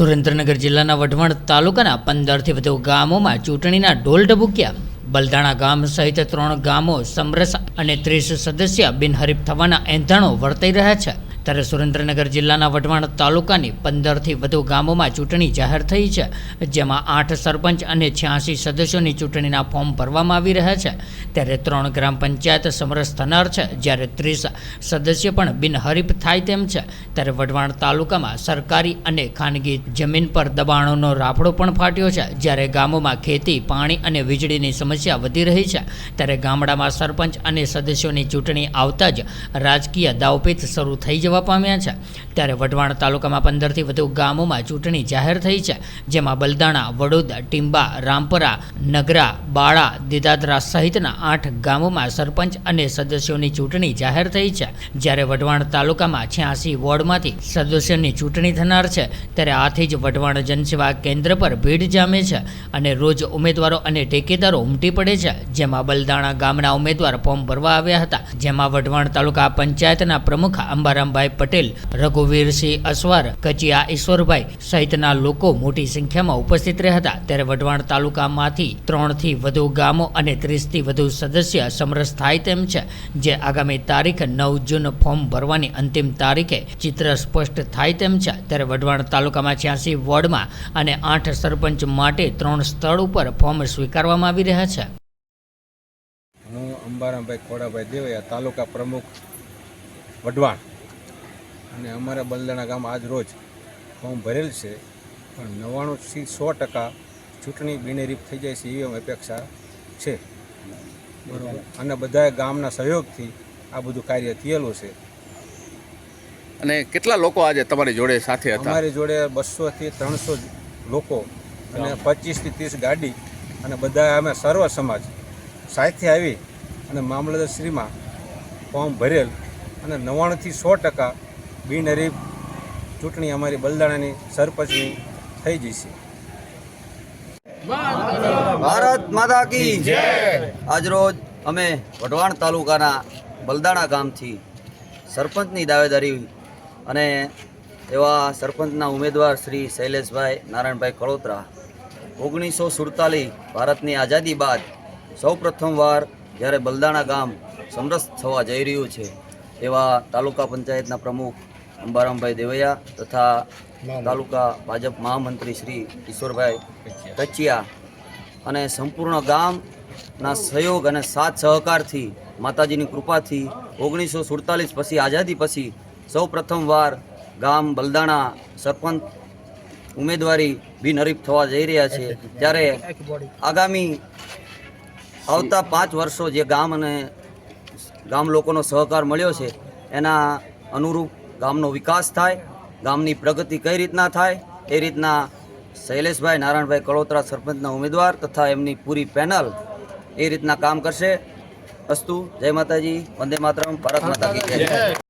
સુરેન્દ્રનગર જિલ્લાના વઢવાણ તાલુકાના પંદરથી વધુ ગામોમાં ચૂંટણીના ઢોલ ઢબૂક્યા. બલદાણા ગામ સહિત ત્રણ ગામો સમરસ અને ત્રીસ સદસ્ય બિનહરીફ થવાના એંધાણો વર્તાઈ રહ્યા છે. ત્યારે સુરેન્દ્રનગર જિલ્લાના વઢવાણ તાલુકાની પંદરથી વધુ ગામોમાં ચૂંટણી જાહેર થઈ છે. જેમાં આઠ સરપંચ અને છ્યાસી સદસ્યોની ચૂંટણીના ફોર્મ ભરવામાં આવી રહ્યા છે. ત્યારે ત્રણ ગ્રામ પંચાયત સમરસ થનાર છે. જ્યારે ત્રીસ સદસ્ય પણ બિનહરીફ થાય તેમ છે. ત્યારે વઢવાણ તાલુકામાં સરકારી અને ખાનગી જમીન પર દબાણોનો રાફડો પણ ફાટ્યો છે. જ્યારે ગામોમાં ખેતી, પાણી અને વીજળીની સમસ્યા વધી રહી છે. ત્યારે ગામડામાં સરપંચ અને સદસ્યોની ચૂંટણી આવતા જ રાજકીય દાવપેચ શરૂ થઈ જવા પામ્યા છે. ત્યારે વઢવાણ તાલુકામાં પંદરથી વધુ ગામોમાં ચૂંટણી જાહેર થઈ છે, જેમાં બલદાણા, વડોદ, ટીંબા, રામપરા, નગરા, બાળા, દીદાદરા સહિતના આઠ ગામોમાં સરપંચ અને સદસ્યોની ચૂંટણી જાહેર થઈ છે. જ્યારે વઢવાણ તાલુકામાં છ્યાસી વોર્ડમાંથી સદસ્યોની ચૂંટણી થનાર છે, ત્યારે આથી જ વઢવાણ જનસેવા કેન્દ્ર પર ભીડ જામે છે અને રોજ ઉમેદવારો અને ટેકેદારો ઉમટી પડે છે. જેમાં બલદાણા ગામના ઉમેદવાર ફોર્મ ભરવા આવ્યા હતા. જેમાં વઢવાણ તાલુકા પંચાયતના પ્રમુખ અંબારામભાઈ પટેલ રઘુવીરસિંહ અસવાર, કચિયા ઈશ્વરભાઈ સહિતના લોકો મોટી સંખ્યામાં ઉપસ્થિત રહ્યા હતા. ત્યારે વઢવાણ તાલુકામાંથી ત્રણથી વધુ ગામો અને ત્રીસથી વધુ સદસ્ય સમરસ થાય તેમ છે, જે આગામી તારીખ નવ જૂન ફોર્મ ભરવાની અંતિમ તારીખે ચિત્ર સ્પષ્ટ થાય તેમ છે. ત્યારે વઢવાણ તાલુકામાં છ્યાસી વોર્ડમાં અને આઠ સરપંચ માટે ત્રણ સ્થળ ઉપર ફોર્મ સ્વીકારવામાં આવી રહ્યા છે. હું અંબારામભાઈ ખોડાભાઈ દેવૈયા, તાલુકા પ્રમુખ વઢવાણ. અને અમારા બલદાણા ગામ આજ રોજ ફોર્મ ભરેલ છે. પણ નવ્વાણુંથી સો ટકા ચૂંટણી બિનેરીફ થઈ જાય છે એવી અપેક્ષા છે. બરાબર. અને બધા ગામના સહયોગથી આ બધું કાર્ય થયેલું છે. અને કેટલા લોકો આજે તમારી જોડે સાથે હતા? અમારી જોડે બસોથી ત્રણસો લોકો અને પચીસથી ત્રીસ ગાડી અને બધા અમે સર્વ સમાજ સાથે આવી અને મામલતદારશ્રીમાં ફોર્મ ભરેલ અને નવ્વાણુંથી સો ટકા બિનહરીફ ચૂંટણી અમારી બલદાણાની સરપંચની થઈ જશે ભારત માતા કી આજરોજ અમે વઢવાણ તાલુકાના બલદાણા ગામથી સરપંચની દાવેદારી અને એવા સરપંચના ઉમેદવાર શ્રી શૈલેષભાઈ નારાયણભાઈ કળોત્રા ઓગણીસો સુડતાલીસ ભારતની આઝાદી બાદ સૌ પ્રથમવાર જ્યારે બલદાણા ગામ સમરસ થવા જઈ રહ્યું છે એવા તાલુકા પંચાયતના પ્રમુખ અંબારામભાઈ દેવૈયા તથા તાલુકા ભાજપ મહામંત્રી શ્રી ઈશ્વરભાઈ કચિયા અને સંપૂર્ણ ગામના સહયોગ અને સાથ સહકારથી માતાજીની કૃપાથી ઓગણીસો સુડતાલીસ પછી આઝાદી પછી સૌ પ્રથમવાર ગામ બલદાણા સરપંચ ઉમેદવારી બિનહરીફ થવા જઈ રહ્યા છે. ત્યારે આગામી આવતા પાંચ વર્ષો જે ગામ અને ગામ લોકોનો સહકાર મળ્યો છે. એના અનુરૂપ ગામનો વિકાસ થાય, ગામની પ્રગતિ કઈ રીતના થાય, એ રીતના શૈલેષભાઈ નારાયણભાઈ કળોતરા સરપંચના ઉમેદવાર તથા એમની પૂરી પેનલ એ રીતના કામ કરશે. અસ્તુ, જય માતાજી, વંદે માતરમ, ભારત માતા